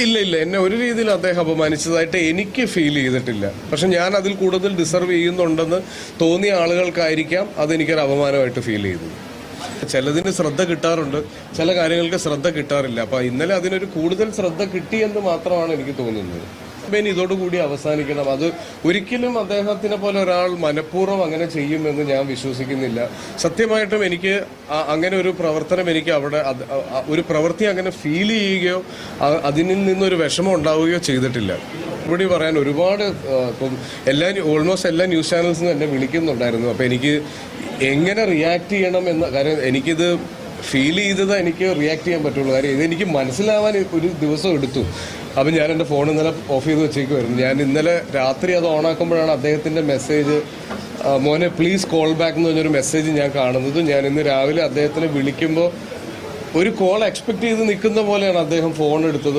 ഇല്ല ഇല്ല. എന്നെ ഒരു രീതിയിൽ അദ്ദേഹം അപമാനിച്ചതായിട്ട് എനിക്ക് ഫീൽ ചെയ്തിട്ടില്ല. പക്ഷെ ഞാൻ അതിൽ കൂടുതൽ ഡിസർവ് ചെയ്യുന്നുണ്ടെന്ന് തോന്നിയ ആളുകൾക്കായിരിക്കാം അതെനിക്കൊരു അപമാനമായിട്ട് ഫീൽ ചെയ്തത്. ചിലതിന് ശ്രദ്ധ കിട്ടാറുണ്ട് ചില കാര്യങ്ങൾക്ക് ശ്രദ്ധ കിട്ടാറില്ല. അപ്പൊ ഇന്നലെ അതിനൊരു കൂടുതൽ ശ്രദ്ധ കിട്ടിയെന്ന് മാത്രമാണ് എനിക്ക് തോന്നുന്നത്. ബെൻ ഇതോടുകൂടി അവസാനിക്കണം. അത് ഒരിക്കലും അദ്ദേഹത്തിനെ പോലെ ഒരാൾ മനഃപൂർവം അങ്ങനെ ചെയ്യുമെന്ന് ഞാൻ വിശ്വസിക്കുന്നില്ല. സത്യമായിട്ടും എനിക്ക് അങ്ങനെ ഒരു പ്രവർത്തനം എനിക്ക് അവിടെ ഒരു പ്രവൃത്തി അങ്ങനെ ഫീൽ ചെയ്യുകയോ അതിനിൽ നിന്നൊരു വിഷമം ഉണ്ടാവുകയോ ചെയ്തിട്ടില്ല. ഇവിടെ പറയാൻ ഒരുപാട് ഇപ്പം എല്ലാ ഓൾമോസ്റ്റ് എല്ലാ ന്യൂസ് ചാനൽസും എന്നെ വിളിക്കുന്നുണ്ടായിരുന്നു. അപ്പോൾ എനിക്ക് എങ്ങനെ റിയാക്ട് ചെയ്യണം എന്ന കാര്യം എനിക്കിത് ഫീൽ ചെയ്തത് എനിക്ക് റിയാക്ട് ചെയ്യാൻ പറ്റുള്ളൂ. കാര്യം ഇതെനിക്ക് മനസ്സിലാവാൻ ഒരു ദിവസം എടുത്തു. അപ്പം ഞാൻ എന്റെ ഫോൺ ഇന്നലെ ഓഫ് ചെയ്ത് വെച്ചേക്കുമായിരുന്നു ഞാൻ ഇന്നലെ രാത്രി അത് ഓണാക്കുമ്പോഴാണ് അദ്ദേഹത്തിന്റെ മെസ്സേജ് മോനെ പ്ലീസ് കോൾ ബാക്ക് എന്ന് പറഞ്ഞൊരു മെസ്സേജ് ഞാൻ കാണുന്നത്. ഞാൻ ഇന്ന് രാവിലെ അദ്ദേഹത്തിനെ വിളിക്കുമ്പോൾ ഒരു കോൾ എക്സ്പെക്ട് ചെയ്ത് നിൽക്കുന്ന പോലെയാണ് അദ്ദേഹം ഫോൺ എടുത്തത്.